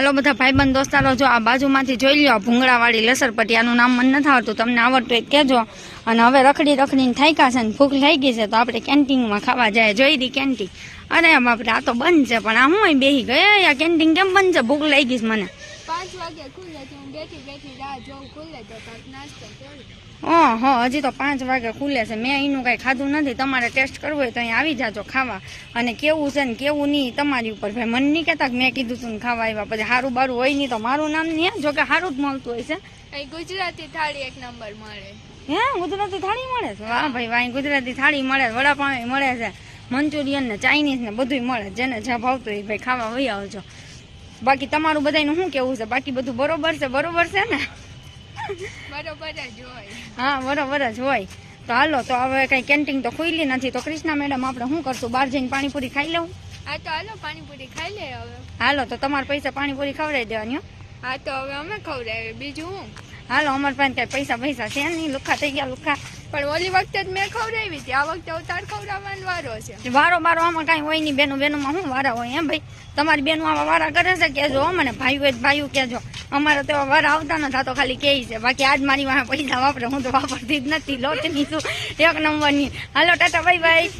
હાલો બધા ભાઈબંધ દોસ્તારો, જો આ બાજુમાંથી જોઈ આ ભૂંગળાવાળી લસરપટિયાનું નામ મને નથી આવડતું, તમને આવડતું એક કહેજો. અને હવે રખડી રખડીને થાયકા છે ને ભૂખ લાગી છે, તો આપણે કેન્ટીનમાં ખાવા જાય. જોઈ દી કેન્ટીન અરે બાપરે, આ તો બંધ છે, પણ આ હું બેહી ગયા? કેન્ટીન કેમ બંધ છે? ભૂખ લાગી ગઈ મને. પાંચ વાગે ખુલે તો હું બેઠી બેઠી રાહ જોઉં ખુલે તો કાંઈક નાસ્તો કરું. ઓહો હજી તો પાંચ વાગે ખુલે છે. મેં એનું કાંઈ ખાધું નથી. તમારે ટેસ્ટ કરવું હોય તો અહીં આવી જાજો ખાવા. અને કેવું છે ને કેવું નહીં તમારી ઉપર ભાઈ. મને નહીં કહેતા કે મેં કીધું તું ખાવા આવ્યા પછી. સારું બારું હોય નહીં તો મારું નામ નહીં હે. જો કે સારું જ મળતું હોય છે. ગુજરાતી થાળી એક નંબર મળે. હે? ગુજરાતી થાળી મળે છે? વાહ ભાઈ વાહ ગુજરાતી થાળી મળે વડાપાઉં મળે છે. મંચુરિયન ને ચાઇનીઝ ને બધું મળે. જેને જ્યાં ભાવતું હોય ભાઈ ખાવા વહી આવજો. બાકી તમારું બધાનું શું કેવું છે? બાકી બધું બરોબર છે? બરોબર છે ને? બરોબર જ હોય. હા બરોબર જ હોય. તો હાલો તો હવે કઈ કેન્ટીન તો ખુલ્લી નથી. તો કૃષ્ણા મેડમ આપણે શું કરશું? બહાર જઈને પાણીપુરી ખાઈ લઉં? હા તો હાલો પાણીપુરી ખાઈ લે હવે. હાલો તો તમારા પૈસા પાણીપુરી ખવડાવી દેવાની હો. હા તો હવે અમે ખવડાવીએ. બીજું હું હાલો અમાર પાસે કઈ પૈસા પૈસા છે નહીં લુખા થઈ ગયા લુખા. પણ ઓલી વખતે જ મેં ખવડાવી હતી. આ વખતે અવતાર ખવડાવવાનો વારો છે. વારો મારો આમાં કાંઈ હોય નહીં. બેનું બેનુંમાં શું વારા હોય એમ ભાઈ? તમારી બેનું આમાં વારા કરે છે કેજો મને. ભાઈ હોય ભાઈ કેજો અમારે તો વારા આવતા નથી તો ખાલી કહે છે. બાકી આજ મારી વાહે પૈસા વાપરે હું તો વાપરતી જ નથી લોટની છું. એક નંબરની. હાલો ટાટા બાય બાય